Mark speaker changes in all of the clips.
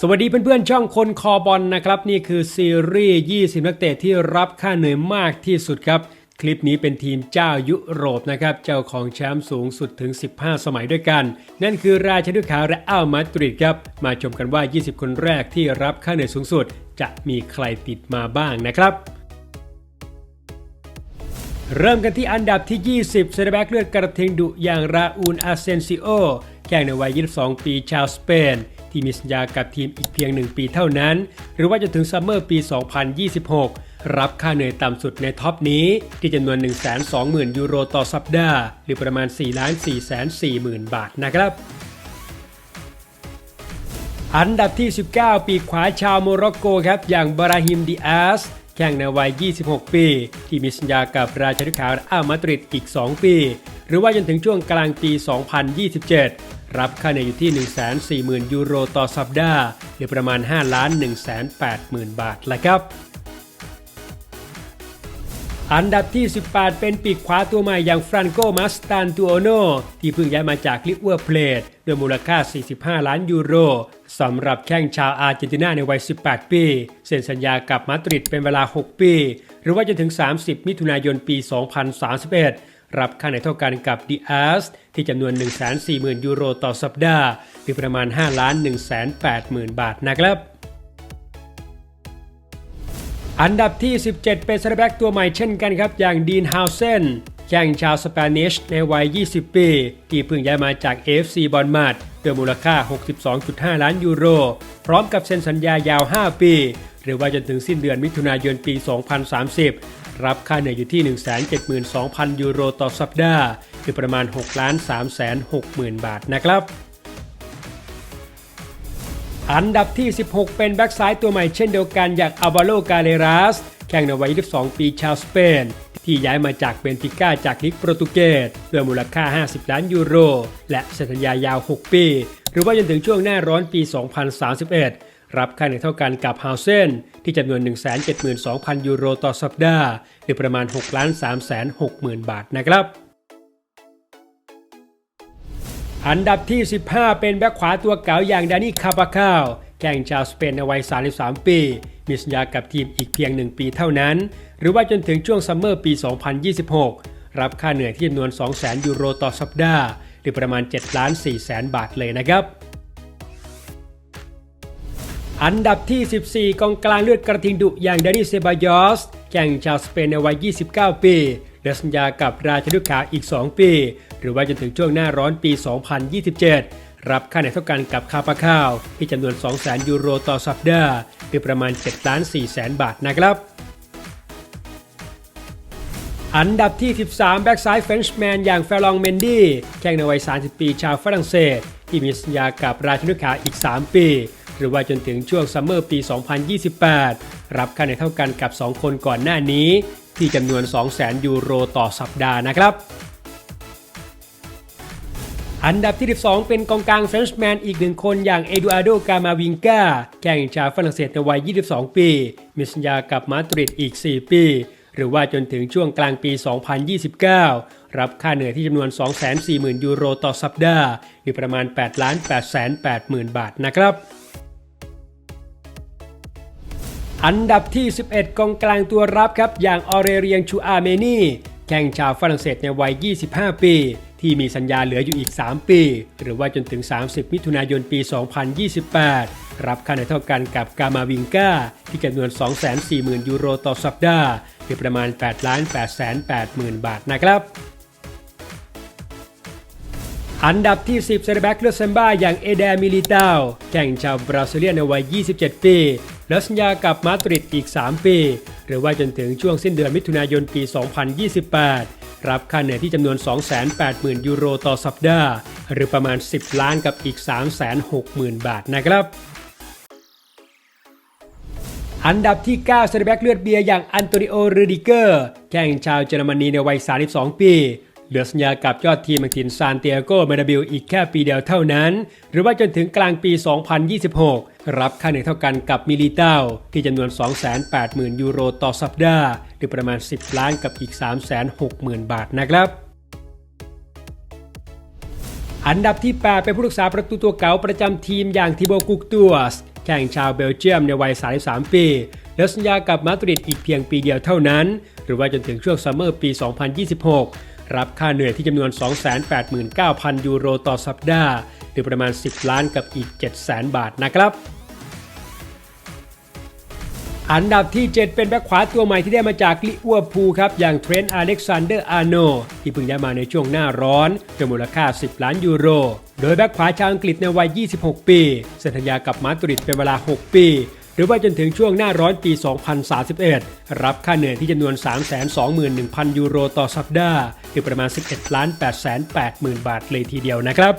Speaker 1: สวัสดีเพื่อนๆช่องคนคอบอลนะครับ นี่คือซีรีส์ 20 นักเตะที่รับค่าเหนื่อยมากที่สุดครับ คลิปนี้เป็นทีมเจ้ายุโรปนะครับ เจ้าของแชมป์สูงสุดถึง 15 สมัยด้วยกัน นั่นคือราชดุขาวและอัลมาดริดครับ มาชมกันว่า 20 คนแรกที่รับค่าเหนื่อยสูงสุด จะมีใครติดมาบ้างนะครับเริ่มกันที่อันดับที่ 20เซเดแบ็กเลือดกระทิงดุอย่างราอูนอาเซนซิโอแข่งในวัย 22 ปีชาวสเปน ที่มีสัญญากับทีมอีกเพียง 1 ปีเท่านั้น หรือว่าจะถึงซัมเมอร์ปี 2026 รับค่าเหนื่อยต่ำสุดในท็อปนี้ ที่จำนวน 120,000 ยูโรต่อสัปดาห์ หรือประมาณ 4 4 4 0 0 0 0 บาทนะครับอันดับที่ 19 ปีขวาชาวโมร็อกโกครับ อย่างบราฮิมดิอาสแข่งในวัย 26 ปี ที่มีสัญญากับราชาธิขาวอัลมาดริดอีก 2 ปี หรือว่าจนถึงช่วงกลางปี 2027 รับค่าเหนื่อยอยู่ที่ 140,000 ยูโรต่อสัปดาห์ หรือประมาณ 5 ล้าน 180,000 บาทแหละครับ อันดับที่ 18 เป็นปีกขวาตัวใหม่อย่างฟรานโกมาสตันตูโอโนที่เพิ่งย้ายมาจากลิเวอร์เพลดด้วยมูลค่า 45 ล้านยูโรสำหรับแข้งชาวอาร์เจนตินาในวัย 18 ปี เซ็นสัญญากับมาดริดเป็นเวลา 6 ปี หรือว่าจะถึง 30 มิถุนายนปี 2031 รับค่าในเท่ากันกับดีอาสที่จำนวน 140,000 ยูโรต่อสัปดาห์ หรือประมาณ 5 ล้าน180,000 บาทนะครับอันดับที่ 17 เป็นเซันแบ็กตัวใหม่เช่นกันครับ อย่างดีนฮาวเซนแข่งชาวสเปนิชในวัย 20 ปี ที่เพิ่งย้ายมาจาก AFC บอลมาดด้วยมูลค่า 62.5 ล้านยูโร พร้อมกับเซ็นสัญญายาว 5 ปี หรือว่าจนถึงสิ้นเดือนมิถุนายนปี 2030 รับค่าเหนื่อยอยู่ที่ 172,000 ยูโรต่อสัปดาห์หรือประมาณ6 3 6 0 0 0บาทนะครับ อันดับที่ 16 เป็นแบ็กซ้ายตัวใหม่เช่นเดียวกันอย่างอัลวาโลกาเลรัสแข่งในวัย 22 ปีชาวสเปน ที่ย้ายมาจากเบนฟิก้าจากลีกโปรตุเกสด้วยมูลค่า 50 ล้านยูโร และสัญญายาว 6 ปี หรือว่าจนถึงช่วงหน้าร้อนปี 2031 รับค่าเหนื่อยเท่ากันกับฮาวเซนที่จำนวน 172,000 ยูโรต่อสัปดาห์ หรือประมาณ 6 3 6 0 0 0 0บาทนะครับ อันดับที่ 15 เป็นแบ็คขวาตัวเก๋าอย่างดานี่คาปาคาวแข่งชาวสเปนในวัย 33 ปี มีสัญญากับทีมอีกเพียง 1 ปีเท่านั้น หรือว่าจนถึงช่วงซัมเมอร์ปี 2026 รับค่าเหนื่อยที่จำนวน 200,000 ยูโรต่อสัปดาห์ หรือประมาณ7ล้าน4แสนบาทเลยนะครับ อันดับที่ 14 กองกลางเลือดกระทิงดุอย่างดานิเซบายอสแข่งชาวสเปนในวัย 29 ปีเหลือสัญญากับราชดุขาอีก 2 ปี หรือว่าจนถึงช่วงหน้าร้อนปี 2027 รับค่าเหนื่อยเท่ากันกับคาปาข้าว ที่จำนวน 200,000 ยูโรต่อสัปดาห์หรือประมาณ7ล้าน4แสนบาทนะครับอันดับที่ 13 แบ็กซ้ายเฟรนช์แมนอย่างเฟลองเมนดี้แข่งในวัย 30 ปีชาวฝรั่งเศส ที่มีสัญญากับราชนุขาอีก 3 ปี หรือว่าจนถึงช่วงซัมเมอร์ปี 2028 รับค่าในเท่ากันกับ 2 คนก่อนหน้านี้ ที่จำนวน 200,000 ยูโรต่อสัปดาห์นะครับอันดับที่ 12 เป็นกองกลางเฟรนช์แมนอีกหนึ่งคนอย่างเอดูอาโดกามาวิงกาแข่งชาวฝรั่งเศสในวัย 22 ปี มีสัญญากับมาดริดอีก 4 ปี หรือว่าจนถึงช่วงกลางปี 2029 รับค่าเหนื่อยที่จำนวน 240,000 ยูโรต่อสัปดาห์หรือประมาณ8 8 8 0 0 0 บาทนะครับ อันดับที่ 11 กองกลางตัวรับครับ อย่างออเรเรียงชูอาเมนีแข่งชาวฝรั่งเศสในวัย 25 ปี ที่มีสัญญาเหลืออยู่อีก 3 ปี หรือว่าจนถึง 30 มิถุนายนปี 2028 รับค่าเหนเท่ากันกับกามาวิงกาที่จำนวน 240,000 ยูโรต่อสัปดาห์หรือประมาณ8 8 8 0บาทนะครับอันดับที่ 10เซเดแบ็กเลือดเซมบ้าอย่างเอเดมิลิตาแข่งชาวบราซิเลียนในวัย 27 ปี และสัญญากับมาดริดอีก 3 ปี หรือว่าจนถึงช่วงสิ้นเดือนมิถุนายนปี 2028 รับค่าเหนื่อยที่จำนวน 280,000 ยูโรต่อสัปดาห์ หรือประมาณ 10 ล้านกับอีก 360,000 บาทนะครับอันดับที่ 9 เซนเตอร์แบ็กเลือดเบียร์อย่างอันโตนิโอรูดิเกอร์ แข่งชาวเยอรมนีในวัย 32 ปี เหลือสัญญากับยอดทีมแห่งถิ่นซานเตียโกเมนาบิลอีกแค่ปีเดียวเท่านั้น หรือว่าจนถึงกลางปี 2026 รับค่าเหนื่อยเท่ากันกับมิลิเต้าที่จำนวน 280,000 ยูโรต่อสัปดาห์ หรือประมาณ 10 ล้านกับอีก 360,000 บาทนะครับอันดับที่ 8 เป็นผู้รักษาประตูตัวเก่าประจำทีมอย่างทิโบกุกตัวสแข่งชาวเบลเยียมในวัย 33 ปีเหลือสัญญากับมาดริดอีกเพียงปีเดียวเท่านั้น หรือว่าจนถึงช่วงซัมเมอร์ปี 2026 รับค่าเหนื่อยที่จำนวน 289,000 ยูโรต่อสัปดาห์ หรือประมาณ 10 ล้านกับอีก 700,000 บาทนะครับ อันดับที่ 7 เป็นแบ็คขวาตัวใหม่ที่ได้มาจากลิเวอร์พูลครับ อย่างเทรนต์อเล็กซานเดอร์อาโนที่เพิ่งย้มาในช่วงหน้าร้อนด้วยมูลค่า 10 ล้านยูโร โดยแบ็คขวาชาวอังกฤษในวัย 26 ปีสัญญากับมาดริดเป็นเวลา 6 ปี หรือว่าจนถึงช่วงหน้าร้อนปี 2031 รับค่าเหนื่อยที่จำนวน 321,000 ยูโรต่อสัปดาห์หรือประมาณ 11ล้าน880,000บาทเลยทีเดียวนะครับ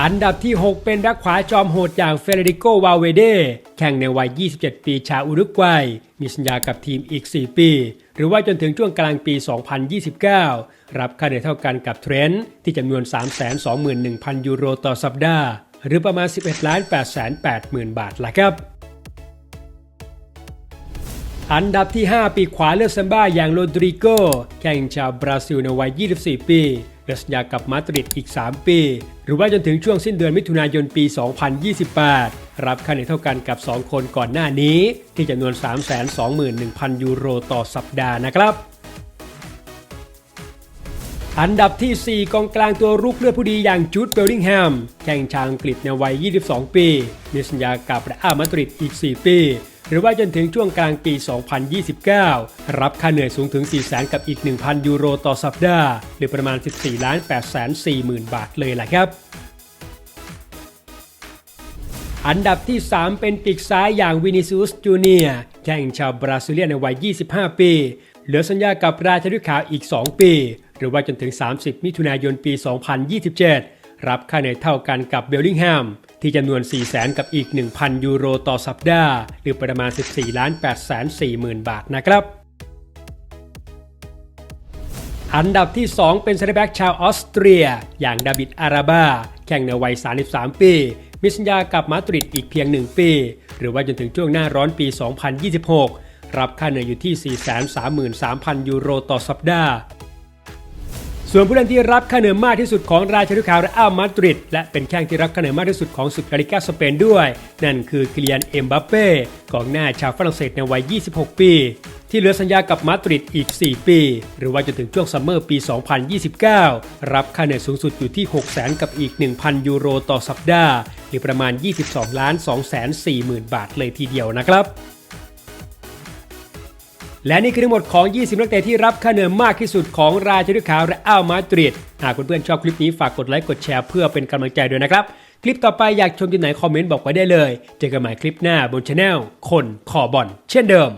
Speaker 1: อันดับที่ 6 เป็นแบ็คขวาจอมโหดอย่างเฟเดริโก วาเวเด แข่งในวัย 27 ปีชาวอุรุกวัย มีสัญญากับทีมอีก 4 ปี หรือว่าจนถึงช่วงกลางปี 2029 รับค่าเหนื่อยเท่ากันกับเทรนต์ที่จำนวน 321,000 ยูโรต่อสัปดาห์ หรือประมาณ 11ล้าน880,000บาทละครับ อันดับที่ 5 ปีขวาเลือกซัมบ้าอย่างโรดริโก แข่งชาวบราซิลในวัย 24 ปีเลือสัญญากับมาดริดอีก 3 ปี หรือว่าจนถึงช่วงสิ้นเดือนมิถุนายนปี 2028 รับค่าเหนื่อยเท่ากันกับ 2 คนก่อนหน้านี้ ที่จำนวน 321,000 ยูโรต่อสัปดาห์นะครับ อันดับที่ 4 กองกลางตัวรุกเลือดผู้ดีอย่างจูดเบลลิงแฮม แข่งชาวอังกฤษในวัย 22 ปี มีสัญญากับเรอัลมาดริดอีก 4 ปี หรือว่าจนถึงช่วงกลางปี 2029 รับค่าเหนื่อยสูงถึง 4 0 0 0 0 0 กับอีก 1,000 ยูโรต่อสัปดาห์ หรือประมาณ 14ล้าน8 4 0 0 0 บาทเลยล่ะครับอันดับที่ 3 เป็นปีกซ้ายอย่างวินิซูสจูเนียแข่งชาวบราซิเลียนในวัย 25 ปี เหลือสัญญากับราชดุขาวอีก 2 ปี รือว่าจนถึง 30 มิถุนายนปี 2027 รับค่าเหนื่อยเท่ากันกับเบลลิงแฮมที่จำนวน 4 0 0 0 0 0กับอีก 1,000 ยูโรต่อสัปดาห์ หรือประมาณ 14ล้าน8 4 0 0 0 0 บาทนะครับอันดับที่ 2 เป็นเซนเตอร์แบ็กชาวออสเตรีย อย่างดาบิดอาราบา แข่งในวัย 33 ปี มีสัญญากับมาดริดอีกเพียง 1 ปี หรือว่าจนถึงช่วงหน้าร้อนปี 2026 รับค่าเหนื่อยอยู่ที่ 433,000 ยูโรต่อสัปดาห์ ส่วนผู้เล่นที่รับค่าเหนื่อยมากที่สุดของราชาดุขาวและอัลมาดริดและเป็นแข้งที่รับค่าเหนื่อยมากที่สุดของศึกกาลิกาสเปนด้วย นั่นคือกิเลียนเอ็มบัปเป้กองหน้าชาวฝรั่งเศสในวัย 26 ปี ที่เหลือสัญญากับมาดริดอีก 4 ปี หรือว่าจนถึงช่วงซัมเมอร์ปี 2029 รับค่าเหนื่อยสูงสุดอยู่ที่ 600,000กับอีก 1,000 ยูโรต่อสัปดาห์ หรือประมาณ 22 ล้าน2 4 0 0 0 0 บาทเลยทีเดียวนะครับ และนี่คือทั้งหมดของ 20 นักเตะที่รับค่าเหนื่อยมากที่สุดของราชดุขาวและอัลมาดริดหากเพื่อนๆชอบคลิปนี้ฝากกดไลค์กดแชร์เพื่อเป็นกำลังใจด้วยนะครับ คลิปต่อไปอยากชมที่ไหนคอมเมนต์บอกไว้ได้เลย เจอกันใหม่คลิปหน้าบนช anel คนขอบอลเช่นเดิม